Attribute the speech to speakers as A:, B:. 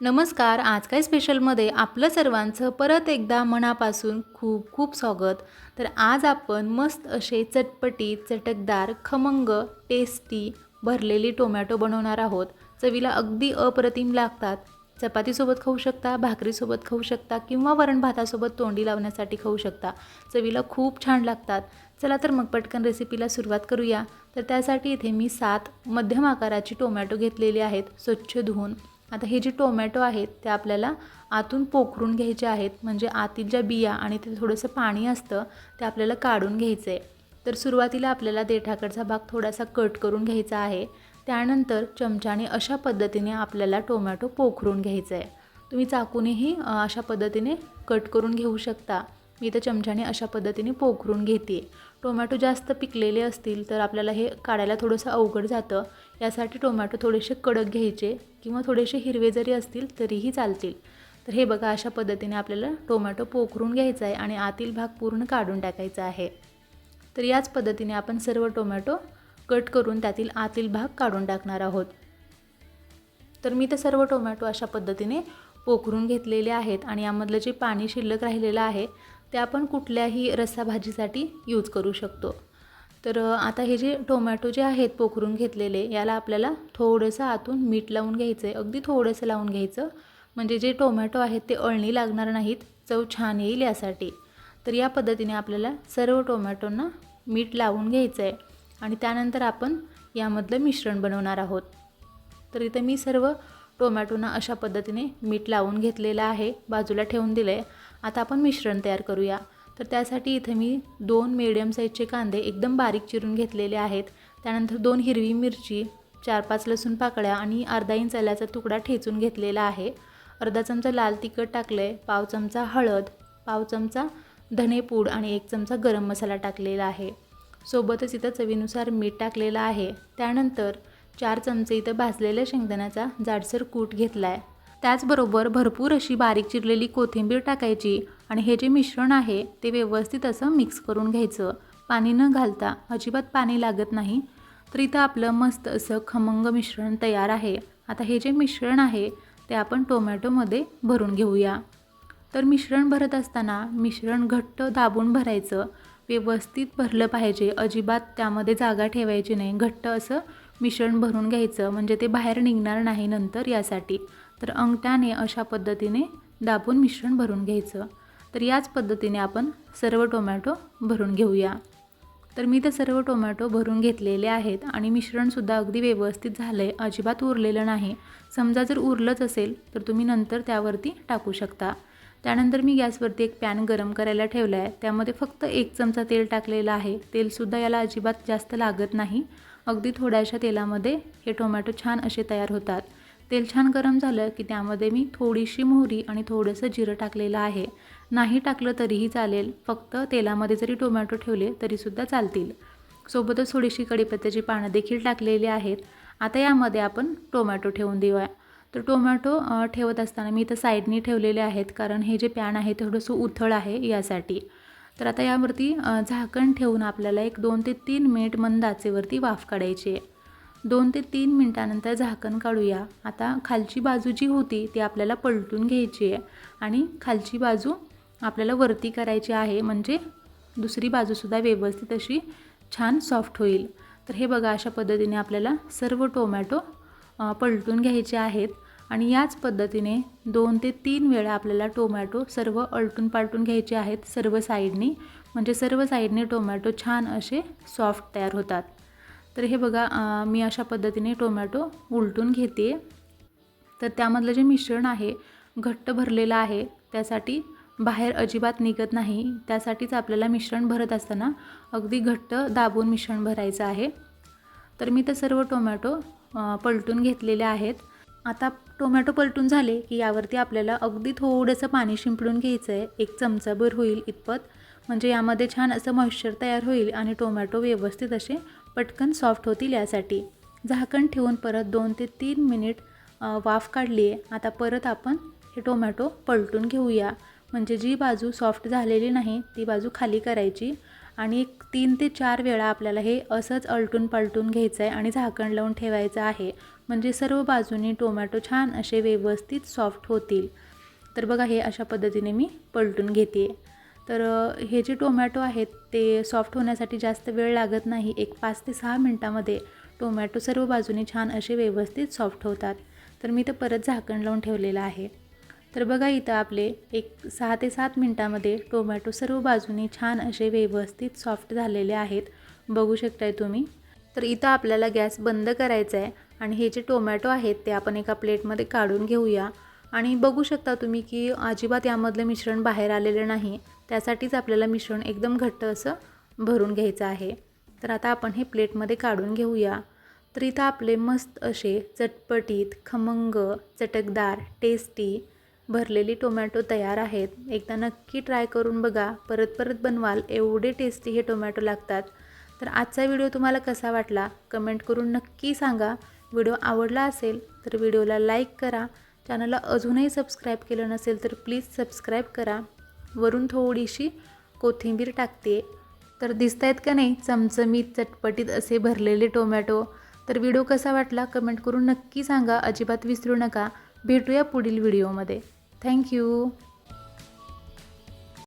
A: नमस्कार आज काय स्पेशलमध्ये आपलं सर्वांचं परत एकदा मनापासून खूप खूप स्वागत. तर आज आपण मस्त असे चटपटी चटकदार खमंग टेस्टी भरलेली टोमॅटो बनवणार आहोत. चवीला अगदी अप्रतिम लागतात. चपातीसोबत खाऊ शकता भाकरीसोबत खाऊ शकता किंवा वरण भातासोबत तोंडी लावण्यासाठी खाऊ शकता. चवीला खूप छान लागतात. चला तर मग पटकन रेसिपीला सुरुवात करूया. तर त्यासाठी इथे मी सात मध्यम आकाराची टोमॅटो घेतलेली आहेत. स्वच्छ धुवून. आता हे जे टोमॅटो आहेत ते आपल्याला आतून पोखरून घ्यायचे आहेत. म्हणजे आतील ज्या बिया आणि ते थोडंसं पाणी असतं ते आपल्याला काढून घ्यायचं आहे तर सुरुवातीला आपल्याला देठाकडचा भाग थोडासा कट करून घ्यायचा आहे. त्यानंतर चमच्याने अशा पद्धतीने आपल्याला टोमॅटो पोखरून घ्यायचं आहे तुम्ही चाकूनेही अशा पद्धतीने कट करून घेऊ शकता. मी इथं चमच्याने अशा पद्धतीने पोखरून घेते. टोमॅटो जास्त पिकलेले असतील तर आपल्याला हे काढायला थोडंसं अवघड जातं. यासाठी टोमॅटो थोडेसे कडक घ्यायचे किंवा थोडेसे हिरवे जरी असतील तरीही चालतील. तर हे बघा अशा पद्धतीने आपल्याला टोमॅटो पोखरून घ्यायचा आहे आणि आतील भाग पूर्ण काढून टाकायचा आहे. तर याच पद्धतीने आपण सर्व टोमॅटो कट करून त्यातील आतील भाग काढून टाकणार आहोत. तर मी ते सर्व टोमॅटो अशा पद्धतीने पोखरून घेतलेले आहेत आणि यामधलं जे पाणी शिल्लक राहिलेलं आहे ते आपण कुठल्याही रस्सा भाजीसाठी यूज करू शकतो. तर आता हे जे टोमॅटो जे आहेत पोखरून घेतलेले याला आपल्याला थोडंसं आतून मीठ लावून घ्यायचं आहे अगदी थोडंसं लावून घ्यायचं. म्हणजे जे टोमॅटो आहेत ते अळणी लागणार नाहीत चव छान येईल यासाठी. तर या पद्धतीने आपल्याला सर्व टोमॅटोंना मीठ लावून घ्यायचं आहे आणि त्यानंतर आपण यामधलं मिश्रण बनवणार आहोत. तर इथं मी सर्व टोमॅटोना अशा पद्धतीने मीठ लावून घेतलेलं आहे. बाजूला ठेवून दिलं आहे आता आपण मिश्रण तयार करूया. तर त्यासाठी इथं मी दोन मिडियम साईजचे कांदे एकदम बारीक चिरून घेतलेले आहेत. त्यानंतर दोन हिरवी मिरची चार पाच लसूण पाकळ्या आणि अर्धा इंच आल्याचा तुकडा ठेचून घेतलेला आहे. अर्धा चमचा लाल तिखट टाकलं आहे पाव चमचा हळद पाव चमचा धनेपूड आणि एक चमचा गरम मसाला टाकलेला आहे. सोबतच इथं चवीनुसार मीठ टाकलेलं आहे. त्यानंतर चार चमचे इथं भाजलेल्या शेंगदाण्याचा जाडसर कूट घेतला आहे त्याचबरोबर भरपूर अशी बारीक चिरलेली कोथिंबीर टाकायची आणि हे जे मिश्रण आहे ते व्यवस्थित असं मिक्स करून घ्यायचं. पाणी न घालता अजिबात पाणी लागत नाही. तर इथं आपलं मस्त असं खमंग मिश्रण तयार आहे. आता हे जे मिश्रण आहे ते आपण टोमॅटोमध्ये भरून घेऊया. तर मिश्रण भरत असताना मिश्रण घट्ट दाबून भरायचं. व्यवस्थित भरलं पाहिजे. अजिबात त्यामध्ये जागा ठेवायची नाही. घट्ट असं मिश्रण भरून घ्यायचं. म्हणजे ते बाहेर निघणार नाही नंतर यासाठी. तर अंगठ्याने अशा पद्धतीने दाबून मिश्रण भरून घ्यायचं. तर याच पद्धतीने आपण सर्व टोमॅटो भरून घेऊया. तर मी ते सर्व टोमॅटो भरून घेतलेले आहेत आणि मिश्रणसुद्धा अगदी व्यवस्थित झालं आहे अजिबात उरलेलं नाही. समजा जर उरलंच असेल तर तुम्ही नंतर त्यावरती टाकू शकता. त्यानंतर मी गॅसवरती एक पॅन गरम करायला ठेवला आहे त्यामध्ये फक्त एक चमचा तेल टाकलेलं आहे. तेलसुद्धा याला अजिबात जास्त लागत नाही. अगदी थोड्याशा तेलामध्ये हे टोमॅटो छान असे तयार होतात. तेल छान गरम झालं की त्यामध्ये मी थोडीशी मोहरी आणि थोडंसं जिरं टाकलेलं आहे. नाही टाकलं तरीही चालेल. फक्त तेलामध्ये जरी टोमॅटो ठेवले तरीसुद्धा चालतील. सोबतच थोडीशी कढीपत्त्याची पानं देखील टाकलेली आहेत. आता यामध्ये आपण टोमॅटो ठेवून देऊया. तर टोमॅटो ठेवत असताना मी इथं साईडनी ठेवलेले आहेत. कारण हे जे पॅन आहे थोडंसं उथळ आहे यासाठी. तर आता यावरती झाकण ठेवून आपल्याला एक दोन ते तीन मिनिट मंद आचेवरती वाफ काढायची आहे. दोन ते तीन मिनटानंतर झाकण काढूया. आता खालची बाजू जी होती ती आपल्याला पलटून घ्यायची आहे. आणि खालची बाजू आपल्याला वरती करायची आहे म्हणजे दुसरी बाजूसुद्धा व्यवस्थित अशी छान सॉफ्ट होईल. तर हे बघा अशा पद्धतीने आपल्याला सर्व टोमॅटो पलटून घ्यायचे आहेत. आणि याच पद्धतीने दोन ते तीन वेळा आपल्याला टोमॅटो सर्व अलटून पालटून घ्यायचे आहेत सर्व साईडनी. म्हणजे सर्व साईडने टोमॅटो छान असे सॉफ्ट तयार होतात. तर हे बघा मी अशा पद्धतीने टोमॅटो उलटून घेते. तर त्यामधलं जे मिश्रण आहे घट्ट भरलेलं आहे त्यासाठी बाहेर अजिबात निघत नाही. त्यासाठीच आपल्याला मिश्रण भरत असताना अगदी घट्ट दाबून मिश्रण भरायचं आहे. तर मी तर सर्व टोमॅटो पलटून घेतलेले आहेत. आता टोमॅटो पलटून झाले की यावरती आपल्याला अगदी थोडंसं पाणी शिंपडून घ्यायचं आहे एक चमचाभर होईल इतपत. म्हणजे यामध्ये छान असं मॉइश्चर तयार होईल आणि टोमॅटो व्यवस्थित असे पटकन सॉफ्ट होतील यासाठी. झाकण ठेवून परत दोन ते तीन मिनिट वाफ काढली आहे आता परत आपण हे टोमॅटो पलटून घेऊया. म्हणजे जी बाजू सॉफ्ट झालेली नाही ती बाजू खाली करायची. आणि एक तीन ते चार वेळा आपल्याला हे असंच अलटून पलटून घ्यायचं आहे आणि झाकण लावून ठेवायचं आहे. म्हणजे सर्व बाजूनी टोमॅटो छान असे व्यवस्थित सॉफ्ट होतील. तर बघा हे अशा पद्धतीने मी पलटून घेते तर हे जे टोमॅटो आहेत ते सॉफ्ट होण्यासाठी जास्त वेळ लागत नाही. एक पाच ते सहा मिनटामध्ये टोमॅटो सर्व बाजूने छान असे व्यवस्थित सॉफ्ट होतात. तर मी तर परत झाकण लावून ठेवलेलं आहे. तर बघा इथं आपले एक सहा ते सात मिनटामध्ये टोमॅटो सर्व बाजूने छान असे व्यवस्थित सॉफ्ट झालेले आहेत. बघू शकताय तुम्ही. तर इथं आपल्याला गॅस बंद करायचा आहे आणि हे जे टोमॅटो आहेत ते आपण एका प्लेटमध्ये काढून घेऊया. आणि बघू शकता तुम्ही की अजिबात यामधलं मिश्रण बाहेर आलेलं नाही. त्यासाठीच आपल्याला मिश्रण एकदम घट्ट असं भरून घ्यायचं आहे. तर आता आपण हे प्लेटमध्ये काढून घेऊया. तर इथं आपले मस्त असे चटपटीत खमंग चटकदार टेस्टी भरलेली टोमॅटो तयार आहेत. एकदा नक्की ट्राय करून बघा. परत परत बनवाल एवढे टेस्टी हे टोमॅटो लागतात. तर आजचा व्हिडिओ तुम्हाला कसा वाटला? कमेंट करून नक्की सांगा. व्हिडिओ आवडला असेल तर व्हिडिओला लाईक करा. चॅनलला अजूनही सबस्क्राईब केलं नसेल तर प्लीज सबस्क्राईब करा. वरून थोडीशी कोथिंबीर टाकते तर दिसत आहेत का नाही? चमचमीत चटपटीत असे भरलेले टोमॅटो. तर व्हिडिओ कसा वाटला कमेंट करून नक्की सांगा. अजिबात विसरू नका. भेटूया पुढील व्हिडिओमध्ये. थँक्यू